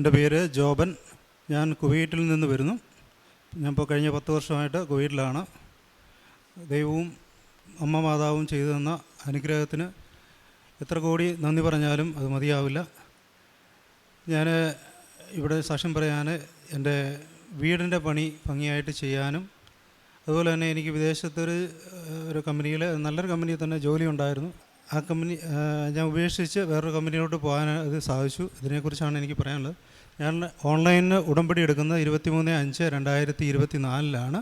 എന്റെ പേര് ജോബൻ. ഞാൻ കുവൈറ്റിൽ നിന്ന് വരുന്നു. ഞാൻ ഇപ്പോൾ കഴിഞ്ഞ പത്ത് വർഷമായിട്ട് കുവൈറ്റിലാണ്. ദൈവവും അമ്മ മാതാവും ചെയ്തു തന്ന അനുഗ്രഹത്തിന് എത്ര കോടി നന്ദി പറഞ്ഞാലും അത് മതിയാവില്ല. ഞാൻ ഇവിടെ സാക്ഷ്യം പറയാൻ എന്റെ വീടിന്റെ പണി ഭംഗിയായിട്ട് ചെയ്യാനും അതുപോലെ തന്നെ എനിക്ക് വിദേശത്തൊരു ഒരു കമ്പനിയിൽ നല്ലൊരു കമ്പനിയിൽ തന്നെ ജോലി ഉണ്ടായിരുന്നു. ആ കമ്പനി ഞാൻ ഉപേക്ഷിച്ച് വേറൊരു കമ്പനിയിലോട്ട് പോകാൻ അത് സാധിച്ചു. ഇതിനെക്കുറിച്ചാണ് എനിക്ക് പറയാനുള്ളത്. ഞാൻ ഓൺലൈനിൽ ഉടമ്പടി എടുക്കുന്നത് ഇരുപത്തിമൂന്ന് അഞ്ച് രണ്ടായിരത്തി ഇരുപത്തി നാലിലാണ്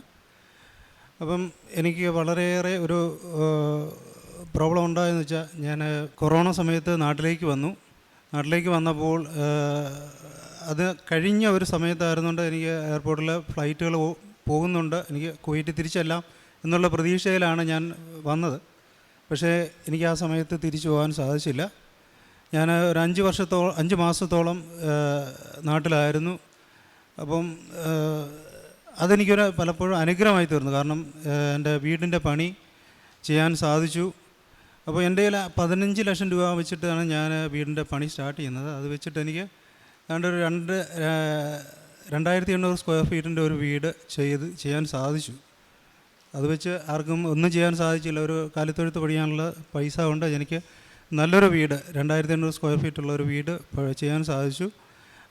അപ്പം എനിക്ക് വളരെയേറെ ഒരു പ്രോബ്ലം ഉണ്ടായെന്ന് വെച്ചാൽ ഞാൻ കൊറോണ സമയത്ത് നാട്ടിലേക്ക് വന്നു. നാട്ടിലേക്ക് വന്നപ്പോൾ അത് കഴിഞ്ഞ ഒരു സമയത്തായിരുന്നുകൊണ്ട് എനിക്ക് എയർപോർട്ടിൽ ഫ്ലൈറ്റുകൾ പോകുന്നുണ്ട്. എനിക്ക് കുവൈറ്റ് തിരിച്ചെല്ലാം എന്നുള്ള പ്രതീക്ഷയിലാണ് ഞാൻ വന്നത്. പക്ഷേ എനിക്ക് ആ സമയത്ത് തിരിച്ചു പോകാൻ സാധിച്ചില്ല. ഞാൻ ഒരു അഞ്ച് വർഷത്തോളം അഞ്ച് മാസത്തോളം നാട്ടിലായിരുന്നു. അപ്പം അതെനിക്കൊരു പലപ്പോഴും അനുഗ്രഹമായി തീർന്നു. കാരണം എന്റെ വീടിന്റെ പണി ചെയ്യാൻ സാധിച്ചു. അപ്പോൾ എന്റെ കയ്യിൽ പതിനഞ്ച് ലക്ഷം രൂപ വെച്ചിട്ടാണ് ഞാൻ വീടിന്റെ പണി സ്റ്റാർട്ട് ചെയ്യുന്നത്. അത് വെച്ചിട്ട് എനിക്ക് ഏതാണ്ട് ഒരു രണ്ട് രണ്ടായിരത്തി എണ്ണൂറ് സ്ക്വയർ ഫീറ്റിന്റെ ഒരു വീട് ചെയ്ത് ചെയ്യാൻ സാധിച്ചു. അത് വെച്ച് ആർക്കും ഒന്നും ചെയ്യാൻ സാധിച്ചില്ല. ഒരു കാലിത്തൊഴുത്ത് പഠിക്കാനുള്ള പൈസ കൊണ്ട് എനിക്ക് നല്ലൊരു വീട് രണ്ടായിരത്തി എണ്ണൂറ് സ്ക്വയർ ഫീറ്റുള്ള ഒരു വീട് ചെയ്യാൻ സാധിച്ചു.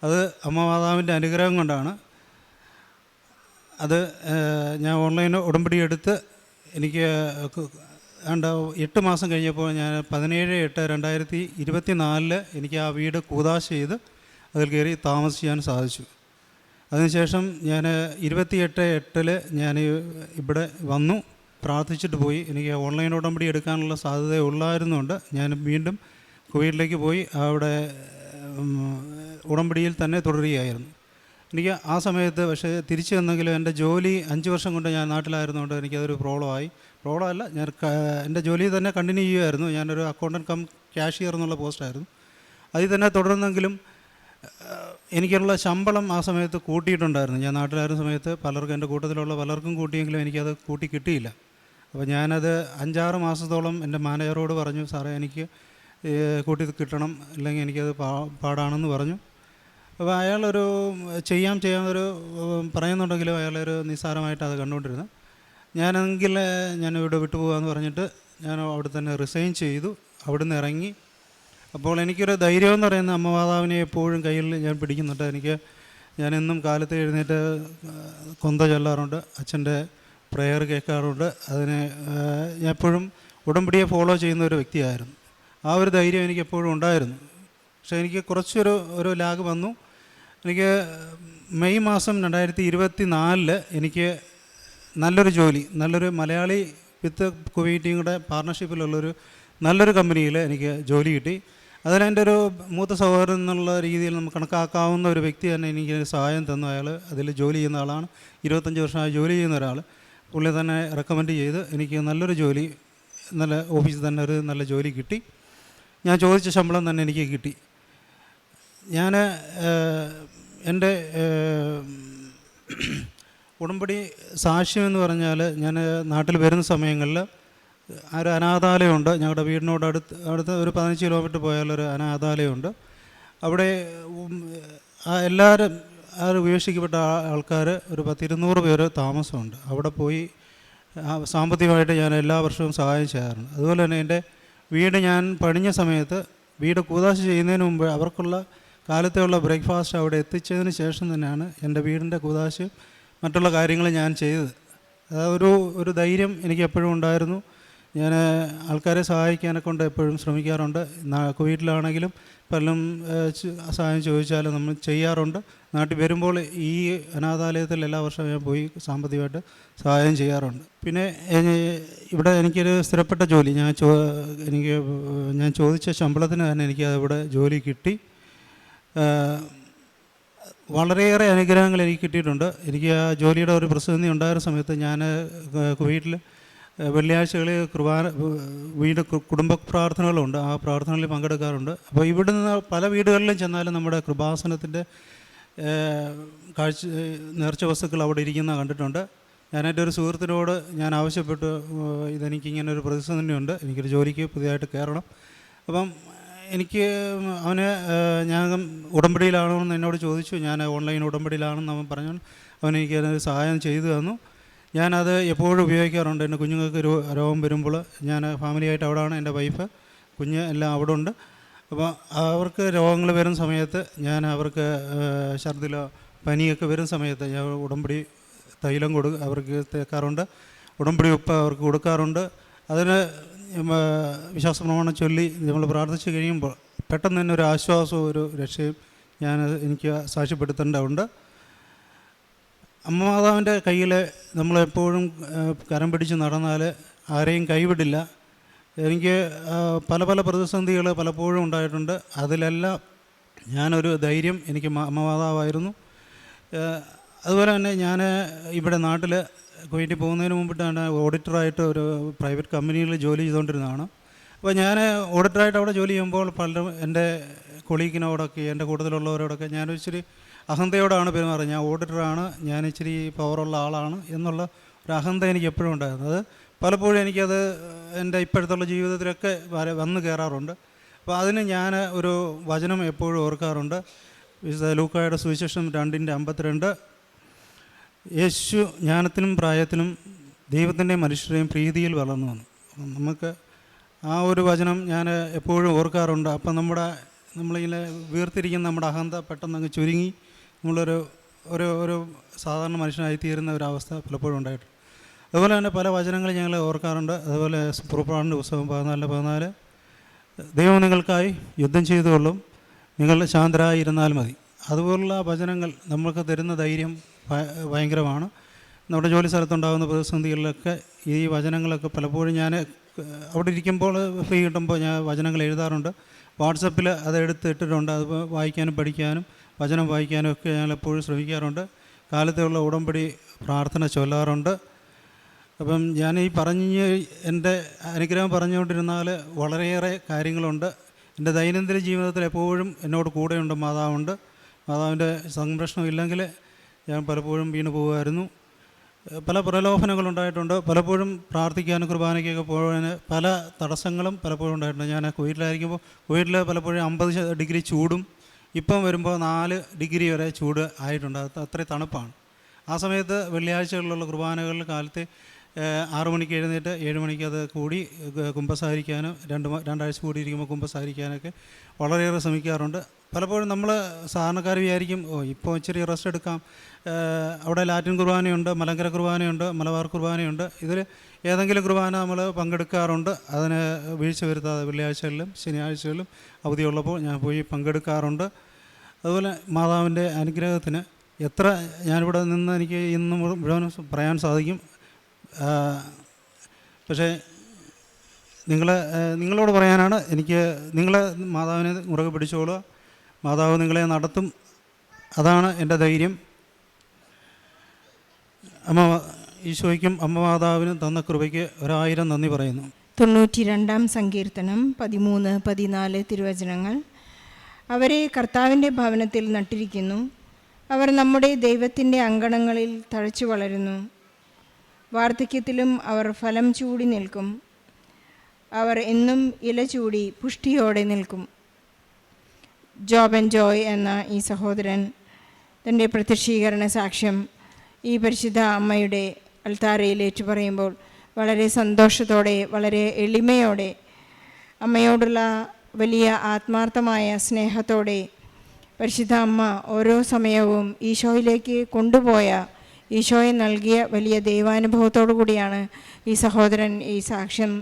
അത് അമ്മ മാതാവിന്റെ അനുഗ്രഹം കൊണ്ടാണ്. അത് ഞാൻ ഓൺലൈൻ ഉടമ്പടി എടുത്ത് എനിക്ക് ഏതാണ്ട് എട്ട് മാസം കഴിഞ്ഞപ്പോൾ ഞാൻ പതിനേഴ് എട്ട് രണ്ടായിരത്തി ഇരുപത്തി നാലിൽ എനിക്ക് ആ വീട് കൂതാശ ചെയ്ത് അതിൽ കയറി താമസിക്കാൻ സാധിച്ചു. അതിനുശേഷം ഞാൻ ഇരുപത്തിയെട്ട് എട്ടിൽ ഞാൻ ഇവിടെ വന്നു. പ്രാർത്ഥിച്ചിട്ട് പോയി. എനിക്ക് ഓൺലൈൻ ഉടമ്പടി എടുക്കാനുള്ള സാധ്യത ഉള്ളായിരുന്നുകൊണ്ട് ഞാൻ വീണ്ടും കുവൈറ്റിലേക്ക് പോയി അവിടെ ഉടമ്പടിയിൽ തന്നെ തുടരുകയായിരുന്നു. എനിക്ക് ആ സമയത്ത് പക്ഷേ തിരിച്ചു വന്നെങ്കിലും എന്റെ ജോലി അഞ്ച് വർഷം കൊണ്ട് ഞാൻ നാട്ടിലായിരുന്നുകൊണ്ട് എനിക്കതൊരു പ്രോബ്ലമായി. പ്രോബ്ലം അല്ല ഞാൻ എന്റെ ജോലി തന്നെ കണ്ടിന്യൂ ചെയ്യുമായിരുന്നു ഞാനൊരു അക്കൗണ്ടന്റ് കം ക്യാഷിയർ എന്നുള്ള പോസ്റ്റായിരുന്നു അതിൽ തന്നെ തുടർന്നെങ്കിലും എനിക്കുള്ള ശമ്പളം ആ സമയത്ത് കൂട്ടിയിട്ടുണ്ടായിരുന്നു. ഞാൻ നാട്ടിലായിരുന്ന സമയത്ത് പലർക്കും എന്റെ കൂട്ടത്തിലുള്ള പലർക്കും കൂട്ടിയെങ്കിലും എനിക്കത് കൂട്ടി കിട്ടിയില്ല. അപ്പോൾ ഞാനത് അഞ്ചാറ് മാസത്തോളം എന്റെ മാനേജറോട് പറഞ്ഞു സാറേ എനിക്ക് കൂട്ടി കിട്ടണം അല്ലെങ്കിൽ എനിക്കത് പാ പാടാണെന്ന് പറഞ്ഞു. അപ്പോൾ അയാളൊരു ചെയ്യാം ചെയ്യാമെന്നൊരു പറയുന്നുണ്ടെങ്കിലും അയാളൊരു നിസ്സാരമായിട്ട് അത് കണ്ടുകൊണ്ടിരുന്നു. ഞാനെങ്കിൽ ഞാൻ ഇവിടെ വിട്ടുപോകാമെന്ന് പറഞ്ഞിട്ട് ഞാൻ അവിടെ തന്നെ റിസൈൻ ചെയ്തു അവിടുന്ന് ഇറങ്ങി. അപ്പോൾ എനിക്കൊരു ധൈര്യം എന്ന് പറയുന്ന അമ്മമാതാവിനെ എപ്പോഴും കയ്യിൽ ഞാൻ പിടിക്കുന്നുണ്ട്. എനിക്ക് ഞാനെന്നും കാലത്ത് എഴുന്നേറ്റ് കൊന്ത ചൊല്ലാറുണ്ട്. അച്ഛന്റെ പ്രെയർ കേൾക്കാറുണ്ട്. അതിനെ ഞാൻ എപ്പോഴും ഉടമ്പടിയെ ഫോളോ ചെയ്യുന്ന ഒരു വ്യക്തിയായിരുന്നു. ആ ഒരു ധൈര്യം എനിക്ക് എപ്പോഴും ഉണ്ടായിരുന്നു. പക്ഷേ എനിക്ക് കുറച്ചൊരു ഒരു ലാഗ് വന്നു. എനിക്ക് മെയ് മാസം രണ്ടായിരത്തി ഇരുപത്തി നാലിൽ എനിക്ക് നല്ലൊരു ജോലി നല്ലൊരു മലയാളി വിത്ത് കുവൈറ്റിയും കൂടെ പാർട്ണർഷിപ്പിലുള്ളൊരു നല്ലൊരു കമ്പനിയിൽ എനിക്ക് ജോലി കിട്ടി. അതിലെന്റെ ഒരു മൂത്ത സഹോദരൻ എന്നുള്ള രീതിയിൽ നമുക്ക് കണക്കാക്കാവുന്ന ഒരു വ്യക്തി തന്നെ എനിക്ക് സഹായം തന്നു. അയാൾ അതിൽ ജോലി ചെയ്യുന്ന ആളാണ്. ഇരുപത്തഞ്ച് വർഷമായി ജോലി ചെയ്യുന്ന ഒരാൾ പുള്ളി തന്നെ റെക്കമെൻഡ് ചെയ്ത് എനിക്ക് നല്ലൊരു ജോലി നല്ല ഓഫീസിൽ തന്നെ ഒരു നല്ല ജോലി കിട്ടി. ഞാൻ ചോദിച്ച ശമ്പളം തന്നെ എനിക്ക് കിട്ടി. ഞാൻ എന്റെ ഉടമ്പടി സാക്ഷ്യം എന്ന് പറഞ്ഞാൽ ഞാൻ നാട്ടിൽ വരുന്ന സമയങ്ങളിൽ ഒരു അനാഥാലയമുണ്ട്. ഞങ്ങളുടെ വീടിനോട് അടുത്ത് അടുത്ത് ഒരു പതിനഞ്ച് കിലോമീറ്റർ പോയാലൊരു അനാഥാലയമുണ്ട്. അവിടെ എല്ലാവരും ഒരു ഉപേക്ഷിക്കപ്പെട്ട ആൾക്കാർ ഒരു പത്തിരുന്നൂറ് പേര് താമസമുണ്ട്. അവിടെ പോയി സാമ്പത്തികമായിട്ട് ഞാൻ എല്ലാ വർഷവും സഹായം ചെയ്യാറുണ്ട്. അതുപോലെ തന്നെ എന്റെ വീട് ഞാൻ പണിഞ്ഞ സമയത്ത് വീട് കൂതാശ ചെയ്യുന്നതിന് മുമ്പ് അവർക്കുള്ള കാലത്തെയുള്ള ബ്രേക്ക്ഫാസ്റ്റ് അവിടെ എത്തിച്ചതിന് ശേഷം തന്നെയാണ് എന്റെ വീടിന്റെ കൂതാശയും മറ്റുള്ള കാര്യങ്ങൾ ഞാൻ ചെയ്തത്. അതൊരു ഒരു ധൈര്യം എനിക്ക് എപ്പോഴും ഉണ്ടായിരുന്നു. ഞാൻ ആൾക്കാരെ സഹായിക്കാനെ കൊണ്ട് എപ്പോഴും ശ്രമിക്കാറുണ്ട്. വീട്ടിലാണെങ്കിലും പലരും സഹായം ചോദിച്ചാലും നമ്മൾ ചെയ്യാറുണ്ട്. നാട്ടിൽ വരുമ്പോൾ ഈ അനാഥാലയത്തിൽ എല്ലാ വർഷവും ഞാൻ പോയി സാമ്പത്തികമായിട്ട് സഹായം ചെയ്യാറുണ്ട്. പിന്നെ ഇവിടെ എനിക്കൊരു സ്ഥിരപ്പെട്ട ജോലി. ഞാൻ ചോ എനിക്ക് ഞാൻ ചോദിച്ച ശമ്പളത്തിന് തന്നെ എനിക്ക് ഇവിടെ ജോലി കിട്ടി. വളരെയേറെ അനുഗ്രഹങ്ങൾ എനിക്ക് കിട്ടിയിട്ടുണ്ട്. എനിക്ക് ആ ജോലിയുടെ ഒരു പ്രസിദ്ധി ഉണ്ടായിരുന്ന സമയത്ത് ഞാൻ കുവൈറ്റിൽ വെള്ളിയാഴ്ചകളിൽ കുർബാന വീട് കുടുംബ പ്രാർത്ഥനകളുണ്ട്. ആ പ്രാർത്ഥനകളിൽ പങ്കെടുക്കാറുണ്ട്. അപ്പോൾ ഇവിടെ നിന്ന് പല വീടുകളിലും ചെന്നാലും നമ്മുടെ കൃപാസനത്തിന്റെ കാഴ്ച നേർച്ച വസ്തുക്കൾ അവിടെ ഇരിക്കുന്ന കണ്ടിട്ടുണ്ട്. ഞാൻ എന്റെ ഒരു സുഹൃത്തിനോട് ഞാൻ ആവശ്യപ്പെട്ടു ഇതെനിക്കിങ്ങനെ ഒരു പ്രതിസന്ധിയുണ്ട്. എനിക്കൊരു ജോലിക്ക് പുതിയതായിട്ട് കയറണം. അപ്പം എനിക്ക് അവന് ഞാൻ ഉടമ്പടിയിലാണോ എന്ന് എന്നോട് ചോദിച്ചു. ഞാൻ ഓൺലൈൻ ഉടമ്പടിയിലാണെന്ന് അവൻ പറഞ്ഞു അവൻ എനിക്ക് അതിന് സഹായം ചെയ്തു തന്നു. ഞാനത് എപ്പോഴും ഉപയോഗിക്കാറുണ്ട്. എന്റെ കുഞ്ഞുങ്ങൾക്ക് ഒരു രോഗം വരുമ്പോൾ ഞാൻ ഫാമിലി ആയിട്ട് അവിടെയാണ് എന്റെ വൈഫ്. കുഞ്ഞ് എല്ലാം അവിടെ ഉണ്ട് അപ്പോൾ അവർക്ക് രോഗങ്ങൾ വരുന്ന സമയത്ത് ഞാൻ അവർക്ക് ഛർദിലോ പനിയൊക്കെ വരുന്ന സമയത്ത് ഞാൻ ഉടമ്പടി തൈലം കൊടു അവർക്ക് തേക്കാറുണ്ട്. ഉടമ്പടി ഉപ്പ് അവർക്ക് കൊടുക്കാറുണ്ട്. അതിന് വിശ്വാസ പ്രമാണം ചൊല്ലി നമ്മൾ പ്രാർത്ഥിച്ചു കഴിയുമ്പോൾ പെട്ടെന്ന് തന്നെ ഒരു ആശ്വാസവും ഒരു രക്ഷയും ഞാൻ എനിക്ക് സാക്ഷ്യപ്പെടുത്തേണ്ടതുണ്ട്. അമ്മ മാതാവിന്റെ കയ്യിൽ നമ്മളെപ്പോഴും കരം പിടിച്ച് നടന്നാൽ ആരെയും കൈവിടില്ല. എനിക്ക് പല പല പ്രതിസന്ധികൾ പലപ്പോഴും ഉണ്ടായിട്ടുണ്ട്. അതിലെല്ലാം ഞാനൊരു ധൈര്യം എനിക്ക് അമ്മ മാതാവായിരുന്നു. അതുപോലെ തന്നെ ഞാൻ ഇവിടെ നാട്ടിൽ കുവൈറ്റ് പോകുന്നതിന് മുമ്പിട്ടാണ് ഓഡിറ്ററായിട്ട് ഒരു പ്രൈവറ്റ് കമ്പനിയിൽ ജോലി ചെയ്തുകൊണ്ടിരുന്നതാണ്. അപ്പോൾ ഞാൻ ഓഡിറ്ററായിട്ട് അവിടെ ജോലി ചെയ്യുമ്പോൾ പലരും എന്റെ കൊളീഗിനോടൊക്കെ എന്റെ കൂടുതലുള്ളവരോടൊക്കെ ഞാനൊരിച്ചിരി അഹന്തയോടാണ് പെരുമാറുന്നത് ഞാൻ ഓഡിറ്ററാണ്. ഞാൻ ഇച്ചിരി പവറുള്ള ആളാണ് എന്നുള്ള ഒരു അഹന്ത എനിക്ക് എപ്പോഴും ഉണ്ടായിരുന്നു. പലപ്പോഴും എനിക്കത് എന്റെ ഇപ്പോഴത്തുള്ള ജീവിതത്തിലൊക്കെ വര- വന്ന് കയറാറുണ്ട്. അപ്പോൾ അതിന് ഞാൻ ഒരു വചനം എപ്പോഴും ഓർക്കാറുണ്ട്. വിശുദ്ധ ലൂക്കായുടെ സുവിശേഷം രണ്ടിന്റെ അമ്പത്തിരണ്ട്. യേശു ജ്ഞാനത്തിനും പ്രായത്തിനും ദൈവത്തിന്റെ മനുഷ്യരെയും പ്രീതിയിൽ വളർന്നു വന്നു. നമുക്ക് ആ ഒരു വചനം ഞാൻ എപ്പോഴും ഓർക്കാറുണ്ട്. അപ്പം നമ്മുടെ നമ്മളിങ്ങനെ വീർത്തിരിക്കുന്ന നമ്മുടെ അഹന്ത പെട്ടെന്ന് അങ്ങ് ചുരുങ്ങി. നമ്മളൊരു ഒരു ഒരു സാധാരണ മനുഷ്യനായി തീരുന്ന ഒരു അവസ്ഥ പലപ്പോഴും ഉണ്ടായിട്ടുണ്ട്. അതുപോലെ തന്നെ പല വചനങ്ങൾ ഞങ്ങൾ ഓർക്കാറുണ്ട്. അതുപോലെ പുറപ്പാടിന്റെ പുസ്തകം പതിനാല് പതിനാല്. ദൈവം നിങ്ങൾക്കായി യുദ്ധം ചെയ്തുകൊള്ളും. നിങ്ങൾ ശാന്തരായി ഇരുന്നാൽ മതി. അതുപോലുള്ള വചനങ്ങൾ നമ്മൾക്ക് തരുന്ന ധൈര്യം ഭയങ്കരമാണ്. നമ്മുടെ ജോലി സ്ഥലത്തുണ്ടാകുന്ന പ്രതിസന്ധികളിലൊക്കെ ഈ വചനങ്ങളൊക്കെ പലപ്പോഴും ഞാൻ അവിടെ ഇരിക്കുമ്പോൾ ഫ്രീ കിട്ടുമ്പോൾ ഞാൻ വചനങ്ങൾ എഴുതാറുണ്ട്. വാട്സപ്പിൽ അത് എടുത്ത് ഇട്ടിട്ടുണ്ട് അത് വായിക്കാനും പഠിക്കാനും വചനം വായിക്കാനും ഒക്കെ ഞങ്ങൾ എപ്പോഴും ശ്രമിക്കാറുണ്ട്. കാലത്തുള്ള ഉടമ്പടി പ്രാർത്ഥന ചൊല്ലാറുണ്ട്. അപ്പം ഞാൻ ഈ പറഞ്ഞ് എന്റെ അനുഗ്രഹം പറഞ്ഞുകൊണ്ടിരുന്നാൽ വളരെയേറെ കാര്യങ്ങളുണ്ട്. എന്റെ ദൈനംദിന ജീവിതത്തിൽ എപ്പോഴും എന്നോട് കൂടെയുണ്ട് മാതാവുണ്ട്. മാതാവിന്റെ സംരക്ഷണം ഇല്ലെങ്കിൽ ഞാൻ പലപ്പോഴും വീണ് പോകുമായിരുന്നു പല പ്രലോഭനങ്ങളുണ്ടായിട്ടുണ്ട്. പലപ്പോഴും പ്രാർത്ഥിക്കാനും കുർബാനയ്ക്കൊക്കെ പോകുന്നതിന് പല തടസ്സങ്ങളും പലപ്പോഴും ഉണ്ടായിട്ടുണ്ട്. ഞാൻ കുവൈറ്റിലായിരിക്കുമ്പോൾ കുവൈറ്റിൽ പലപ്പോഴും അമ്പത് ഡിഗ്രി ചൂടും ഇപ്പം വരുമ്പോൾ നാല് ഡിഗ്രി വരെ ചൂട് ആയിട്ടുണ്ട്. അത് അത്രയും തണുപ്പാണ്. ആ സമയത്ത് വെള്ളിയാഴ്ചകളിലുള്ള കുർബാനകളിൽ കാലത്തെ ആറു മണിക്ക് എഴുന്നേറ്റ് ഏഴ് മണിക്ക് അത് കൂടി കുമ്പസാരിക്കാനും രണ്ട് രണ്ടാഴ്ച കൂടി ഇരിക്കുമ്പോൾ കുമ്പസാരിക്കാനൊക്കെ വളരെയേറെ ശ്രമിക്കാറുണ്ട്. പലപ്പോഴും നമ്മൾ സാധാരണക്കാർ വിചാരിക്കും ഓ ഇപ്പോൾ ഇച്ചിരി റെസ്റ്റ് എടുക്കാം. അവിടെ ലാറ്റിൻ കുർബാനയുണ്ട് മലങ്കര കുർബാനയുണ്ട് മലബാർ കുർബാനയുണ്ട്. ഇതിൽ ഏതെങ്കിലും കുർബാന നമ്മൾ പങ്കെടുക്കാറുണ്ട്. അതിന് വീഴ്ച വരുത്താതെ വെള്ളിയാഴ്ചകളിലും ശനിയാഴ്ചകളിലും അവധിയുള്ളപ്പോൾ ഞാൻ പോയി പങ്കെടുക്കാറുണ്ട്. അതുപോലെ മാതാവിന്റെ അനുഗ്രഹത്തിന് എത്ര ഞാനിവിടെ നിന്ന് എനിക്ക് ഇന്ന് മുഴുവൻ പറയാൻ സാധിക്കും. പക്ഷേ നിങ്ങൾ നിങ്ങളോട് പറയാനാണ് എനിക്ക് നിങ്ങളെ മാതാവിനെ മുറുകെ പിടിച്ചോളുക. മാതാവ് നിങ്ങളെ നടത്തും. അതാണ് എന്റെ ധൈര്യം. അമ്മ ഈശോയ്ക്കും അമ്മ മാതാവിനും തന്ന കൃപയ്ക്ക് ഒരായിരം നന്ദി പറയുന്നു. തൊണ്ണൂറ്റി രണ്ടാം സങ്കീർത്തനം പതിമൂന്ന് പതിനാല് തിരുവചനങ്ങൾ. അവരെ കർത്താവിന്റെ ഭവനത്തിൽ നട്ടിരിക്കുന്നു. അവർ നമ്മുടെ ദൈവത്തിന്റെ അങ്കണങ്ങളിൽ തഴച്ചു വളരുന്നു. വാർദ്ധക്യത്തിലും അവർ ഫലം ചൂടി നിൽക്കും. അവർ എന്നും ഇല ചൂടി പുഷ്ടിയോടെ നിൽക്കും. ജോബൻ ജോയ് എന്ന ഈ സഹോദരൻ തന്റെ പ്രത്യക്ഷീകരണ സാക്ഷ്യം ഈ പരിശുദ്ധ അമ്മയുടെ അൽത്താരയിൽ ഏറ്റുപറയുമ്പോൾ വളരെ സന്തോഷത്തോടെ വളരെ എളിമയോടെ അമ്മയോടുള്ള വലിയ ആത്മാർത്ഥമായ സ്നേഹത്തോടെ പരിശുദ്ധ അമ്മ ഓരോ സമയവും ഈശോയിലേക്ക് കൊണ്ടുപോയ ഈശോയെ നൽകിയ വലിയ ദൈവാനുഭവത്തോടു കൂടിയാണ് ഈ സഹോദരൻ ഈ സാക്ഷ്യം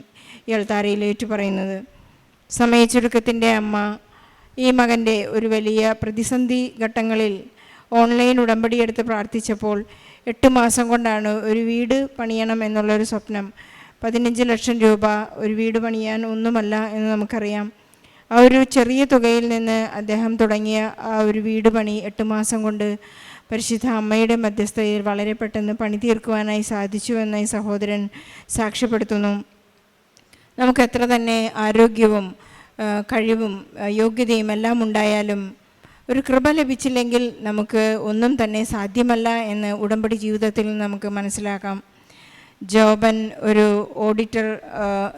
ഈ അൾത്താരയിൽ ഏറ്റുപറയുന്നത്. സമയച്ചുരുക്കത്തിന്റെ അമ്മ ഈ മകന്റെ ഒരു വലിയ പ്രതിസന്ധി ഘട്ടങ്ങളിൽ ഓൺലൈൻ ഉടമ്പടിയെടുത്ത് പ്രാർത്ഥിച്ചപ്പോൾ എട്ട് മാസം കൊണ്ടാണ് ഒരു വീട് പണിയണം എന്നുള്ളൊരു സ്വപ്നം. പതിനഞ്ച് ലക്ഷം രൂപ ഒരു വീട് പണിയാൻ ഒന്നുമല്ല എന്ന് നമുക്കറിയാം. ആ ഒരു ചെറിയ തുകയിൽ നിന്ന് അദ്ദേഹം തുടങ്ങിയ ആ ഒരു വീട് പണി എട്ട് മാസം കൊണ്ട് പരിശുദ്ധ അമ്മയുടെ മധ്യസ്ഥതയിൽ വളരെ പെട്ടെന്ന് പണി തീർക്കുവാനായി സാധിച്ചു എന്ന് ഈ സഹോദരൻ സാക്ഷ്യപ്പെടുത്തുന്നു. നമുക്ക് എത്ര തന്നെ ആരോഗ്യവും കഴിവും യോഗ്യതയും എല്ലാം ഉണ്ടായാലും ഒരു കൃപ ലഭിച്ചില്ലെങ്കിൽ നമുക്ക് ഒന്നും തന്നെ സാധ്യമല്ല എന്ന് ഉടമ്പടി ജീവിതത്തിൽ നമുക്ക് മനസ്സിലാക്കാം. ജോബൻ ഒരു ഓഡിറ്റർ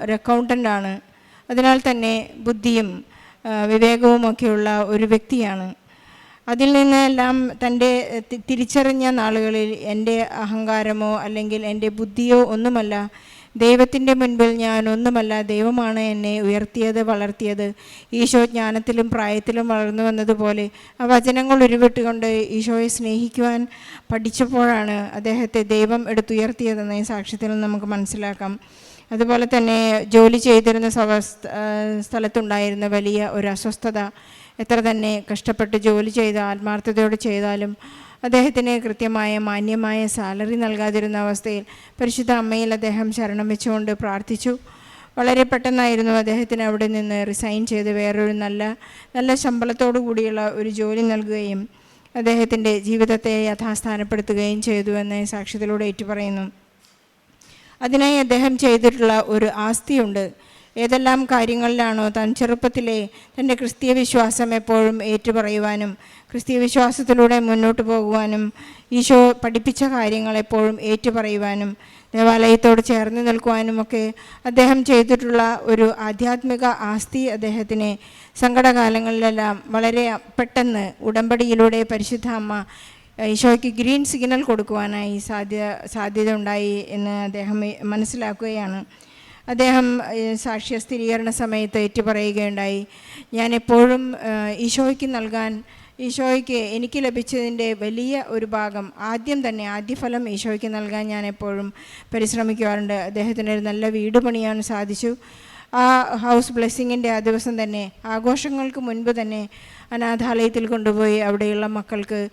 ഒരു ആണ്. അതിനാൽ തന്നെ ബുദ്ധിയും വിവേകവും വിവേകവുമൊക്കെയുള്ള ഒരു വ്യക്തിയാണ്. അതിൽ നിന്നെല്ലാം തന്റെ തിരിച്ചറിഞ്ഞ നാളുകളിൽ എന്റെ അഹങ്കാരമോ അല്ലെങ്കിൽ എന്റെ ബുദ്ധിയോ ഒന്നുമല്ല. ദൈവത്തിന്റെ മുൻപിൽ ഞാൻ ഒന്നുമല്ല ദൈവമാണ് എന്നെ ഉയർത്തിയത് വളർത്തിയത്. ഈശോ ജ്ഞാനത്തിലും പ്രായത്തിലും വളർന്നു വന്നതുപോലെ ആ വചനങ്ങൾ ഉരുവിട്ടുകൊണ്ട് ഈശോയെ സ്നേഹിക്കുവാൻ പഠിച്ചപ്പോഴാണ് അദ്ദേഹത്തെ ദൈവം എടുത്തുയർത്തിയതെന്ന് ഈ സാക്ഷ്യത്തിൽ നമുക്ക് മനസ്സിലാക്കാം. അതുപോലെ തന്നെ ജോലി ചെയ്തിരുന്ന സ്ഥലത്തുണ്ടായിരുന്ന വലിയ ഒരു അസ്വസ്ഥത എത്ര തന്നെ കഷ്ടപ്പെട്ട് ജോലി ചെയ്ത ആത്മാർത്ഥതയോട് ചെയ്താലും അദ്ദേഹത്തിന് കൃത്യമായ മാന്യമായ സാലറി നൽകാതിരുന്ന അവസ്ഥയിൽ പരിശുദ്ധ അമ്മയിൽ അദ്ദേഹം ശരണം വെച്ചുകൊണ്ട് പ്രാർത്ഥിച്ചു. വളരെ പെട്ടെന്നായിരുന്നു അദ്ദേഹത്തിന് അവിടെ നിന്ന് റിസൈൻ ചെയ്ത് വേറൊരു നല്ല നല്ല ശമ്പളത്തോടു കൂടിയുള്ള ഒരു ജോലി നൽകുകയും അദ്ദേഹത്തിന്റെ ജീവിതത്തെ യഥാസ്ഥാനപ്പെടുത്തുകയും ചെയ്തു എന്ന് സാക്ഷ്യത്തിലൂടെ ഏറ്റുപറയുന്നു. അതിനായി അദ്ദേഹം ചെയ്തിട്ടുള്ള ഒരു ആസ്തിയുണ്ട്. ഏതെല്ലാം കാര്യങ്ങളിലാണോ താൻ ചെറുപ്പത്തിലെ തന്റെ ക്രിസ്തീയ വിശ്വാസം എപ്പോഴും ഏറ്റുപറയുവാനും ക്രിസ്തീയ വിശ്വാസത്തിലൂടെ മുന്നോട്ട് പോകുവാനും ഈശോ പഠിപ്പിച്ച കാര്യങ്ങൾ എപ്പോഴും ഏറ്റുപറയുവാനും ദേവാലയത്തോട് ചേർന്ന് നിൽക്കുവാനുമൊക്കെ അദ്ദേഹം ചെയ്തിട്ടുള്ള ഒരു ആധ്യാത്മിക ആസ്തി അദ്ദേഹത്തിന് സങ്കടകാലങ്ങളിലെല്ലാം വളരെ പെട്ടെന്ന് ഉടമ്പടിയിലൂടെ പരിശുദ്ധ അമ്മ ഈശോയ്ക്ക് ഗ്രീൻ സിഗ്നൽ കൊടുക്കുവാനായി സാധ്യ സാധ്യത ഉണ്ടായി എന്ന് അദ്ദേഹം മനസ്സിലാക്കുകയാണ്. അദ്ദേഹം സാക്ഷ്യ സ്ഥിരീകരണ സമയത്ത് ഏറ്റുപറയുകയുണ്ടായി. ഞാൻ എപ്പോഴും ഈശോയ്ക്ക് നൽകാൻ ഈശോയ്ക്ക് എനിക്ക് ലഭിച്ചതിന്റെ വലിയ ഒരു ഭാഗം ആദ്യം തന്നെ ആദ്യഫലം ഈശോയ്ക്ക് നൽകാൻ ഞാൻ എപ്പോഴും പരിശ്രമിക്കാറുണ്ട് അദ്ദേഹത്തിന് ഒരു നല്ല വീട് പണിയാൻ സാധിച്ചു. ആ ഹൗസ് ബ്ലെസ്സിങ്ങിന്റെ ആ ദിവസം തന്നെ ആഘോഷങ്ങൾക്ക് മുൻപ് തന്നെ അനാഥാലയത്തിൽ കൊണ്ടുപോയി അവിടെയുള്ള മക്കൾക്ക്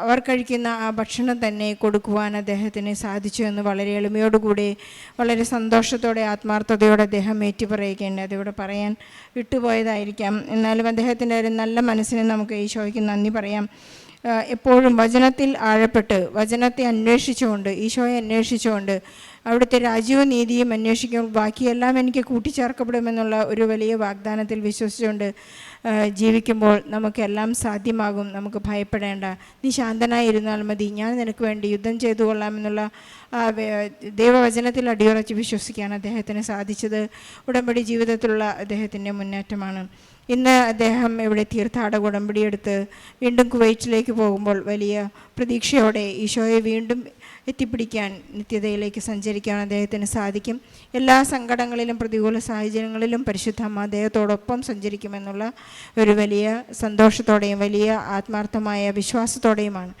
അവർ കഴിക്കുന്ന ആ ഭക്ഷണം തന്നെ കൊടുക്കുവാൻ അദ്ദേഹത്തിന് സാധിച്ചു എന്ന് വളരെ എളിമയോടുകൂടി വളരെ സന്തോഷത്തോടെ ആത്മാർത്ഥതയോടെ അദ്ദേഹം ഏറ്റുപറയുകയുണ്ട് അതിവിടെ പറയാൻ വിട്ടുപോയതായിരിക്കാം. എന്നാലും അദ്ദേഹത്തിന്റെ ഒരു നല്ല മനസ്സിന് നമുക്ക് ഈശോയ്ക്ക് നന്ദി പറയാം. എപ്പോഴും വചനത്തിൽ ആഴപ്പെട്ട് വചനത്തെ അന്വേഷിച്ചുകൊണ്ട് ഈശോയെ അന്വേഷിച്ചുകൊണ്ട് അവിടുത്തെ രാജ്യവും നീതിയും അന്വേഷിക്കുമ്പോൾ ബാക്കിയെല്ലാം എനിക്ക് കൂട്ടിച്ചേർക്കപ്പെടുമെന്നുള്ള ഒരു വലിയ വാഗ്ദാനത്തിൽ വിശ്വസിച്ചുകൊണ്ട് ജീവിക്കുമ്പോൾ നമുക്കെല്ലാം സാധ്യമാകും. നമുക്ക് ഭയപ്പെടേണ്ട. നീ ശാന്തനായിരുന്നാൽ മതി. ഞാൻ നിനക്ക് വേണ്ടി യുദ്ധം ചെയ്തു കൊള്ളാമെന്നുള്ള ദൈവവചനത്തിൽ അടിയുറച്ച് വിശ്വസിക്കാൻ അദ്ദേഹത്തിന് സാധിച്ചത് ഉടമ്പടി ജീവിതത്തിലുള്ള അദ്ദേഹത്തിന്റെ മുന്നേറ്റമാണ്. ഇന്ന് അദ്ദേഹം ഇവിടെ തീർത്ഥാടക ഉടമ്പടിയെടുത്ത് വീണ്ടും കുവൈറ്റിലേക്ക് പോകുമ്പോൾ വലിയ പ്രതീക്ഷയോടെ ഈശോയെ വീണ്ടും എത്തിപ്പിടിക്കാൻ നിത്യതയിലേക്ക് സഞ്ചരിക്കാൻ അദ്ദേഹത്തിന് സാധിക്കും. എല്ലാ സങ്കടങ്ങളിലും പ്രതികൂല സാഹചര്യങ്ങളിലും പരിശുദ്ധ അമ്മ അദ്ദേഹത്തോടൊപ്പം സഞ്ചരിക്കുമെന്നുള്ള ഒരു വലിയ സന്തോഷത്തോടെയും വലിയ ആത്മാർത്ഥമായ വിശ്വാസത്തോടെയുമാണ്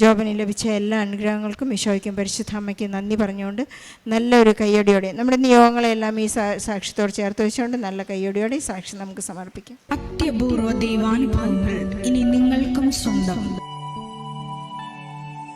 ജോബിന് ലഭിച്ച എല്ലാ അനുഗ്രഹങ്ങൾക്കും ഈശോയ്ക്കും പരിശുദ്ധ നന്ദി പറഞ്ഞുകൊണ്ട് നല്ലൊരു കയ്യടിയോടെ നമ്മുടെ നിയോഗങ്ങളെല്ലാം ഈ സാക്ഷ്യത്തോട് ചേർത്ത് വെച്ചുകൊണ്ട് നല്ല കയ്യടിയോടെ സാക്ഷി നമുക്ക് സമർപ്പിക്കാം. അത്യപൂർവ ദൈവാനുഭവങ്ങൾ ഇനി നിങ്ങൾക്കും സ്വന്തം.